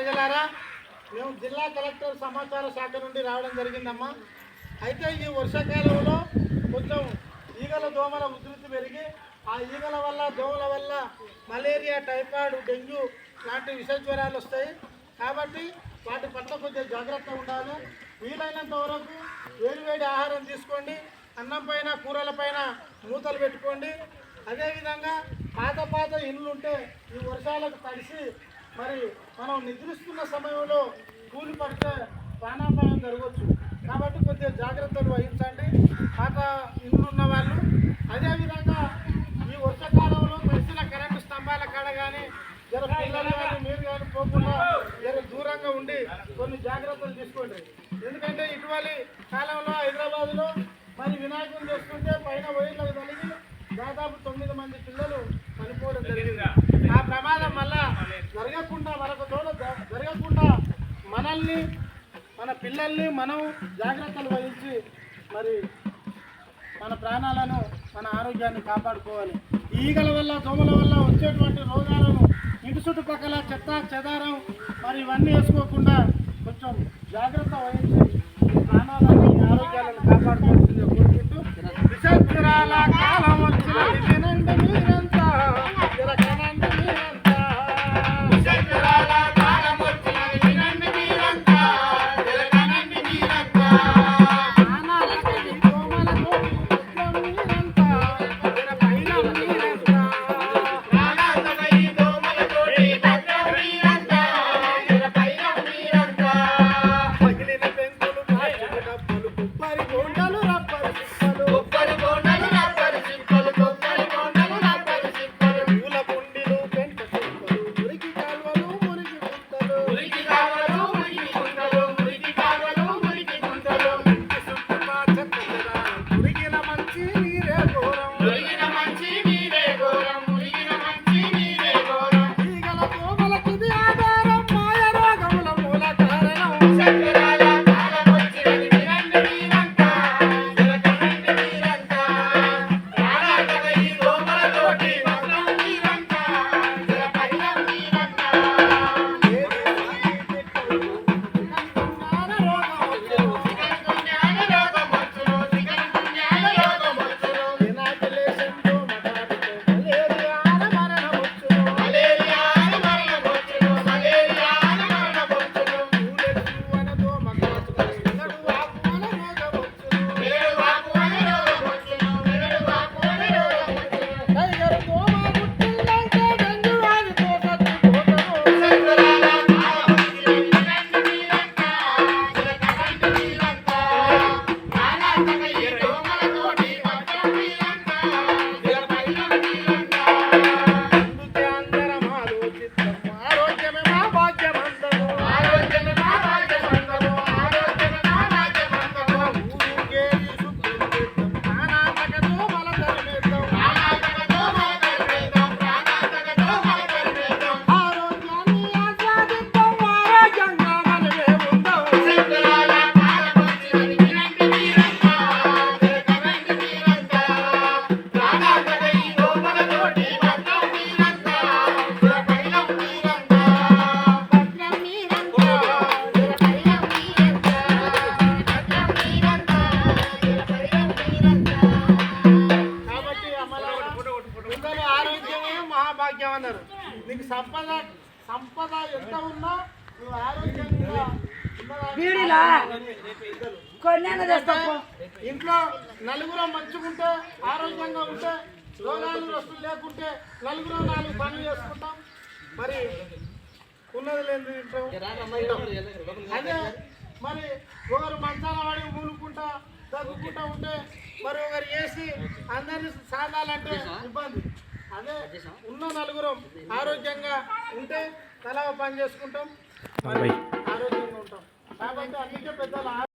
ప్రజలారా మేము జిల్లా కలెక్టర్ సమాచార శాఖ నుండి రావడం జరిగిందమ్మా. అయితే ఈ వర్షాకాలంలో కొంచెం ఈగల దోమల ఉధృతి పెరిగి ఆ ఈగల వల్ల దోమల వల్ల మలేరియా టైఫాయిడ్ డెంగ్యూ లాంటి విష జ్వరాలు వస్తాయి. కాబట్టి వాటి పట్ల కొంచెం జాగ్రత్తగా ఉండాలి. వీలైనంత వరకు వేడివేడి ఆహారం తీసుకోండి. అన్నం పైన కూరల పైన మూతలు పెట్టుకోండి. అదేవిధంగా పాత పాత ఇండ్లు ఉంటే ఈ వర్షాలకు తడిసి మరి మనం నిద్రిస్తున్న సమయంలో కూలి పడితే ప్రాణాపాయం జరగవచ్చు. కాబట్టి కొద్దిగా జాగ్రత్తలు వహించండి. పాత ఇండ్లు ఉన్న వాళ్ళు అదేవిధంగా ఈ వర్షాకాలంలో మెరిసిన కరెంటు స్తంభాల కాడ కానీ జర పిల్లలు కానీ మీరు కానీ పోకుండా జర దూరంగా ఉండి కొన్ని జాగ్రత్తలు తీసుకోండి. ఎందుకంటే ఇటీవలి కాలంలో హైదరాబాద్లో మనల్ని మన పిల్లల్ని మనం జాగ్రత్తలు వహించి మరి మన ప్రాణాలను మన ఆరోగ్యాన్ని కాపాడుకోవాలి. ఈగల వల్ల దోమల వల్ల వచ్చేటువంటి రోగాలను ఇంటి చుట్టుపక్కల చెత్త చెదారం మరి ఇవన్నీ వేసుకోకుండా like అన్నారు. నీకు సంపద సంపద ఎంత ఉన్నా నువ్వు ఆరోగ్యంగా ఇంట్లో నలుగురు మంచుకుంటే ఆరోగ్యంగా ఉంటే రోగాలు రస్తులు లేకుంటే నలుగురు నాలుగు పనులు చేసుకుంటాం. మరి ఉన్నది లేదు ఇంట్లో అదే మరి ఒకరు మంచాల వాడి మూలుకుంటా తగ్గుకుంటా ఉంటే మరి ఒకరు వేసి అందరిని సాధాలంటే ఇబ్బంది. అదే ఉన్న నలుగురం ఆరోగ్యంగా ఉంటే తలా పని చేసుకుంటాం. ఆరోగ్యంగా ఉంటాం. కాబట్టి అందుకే పెద్దలు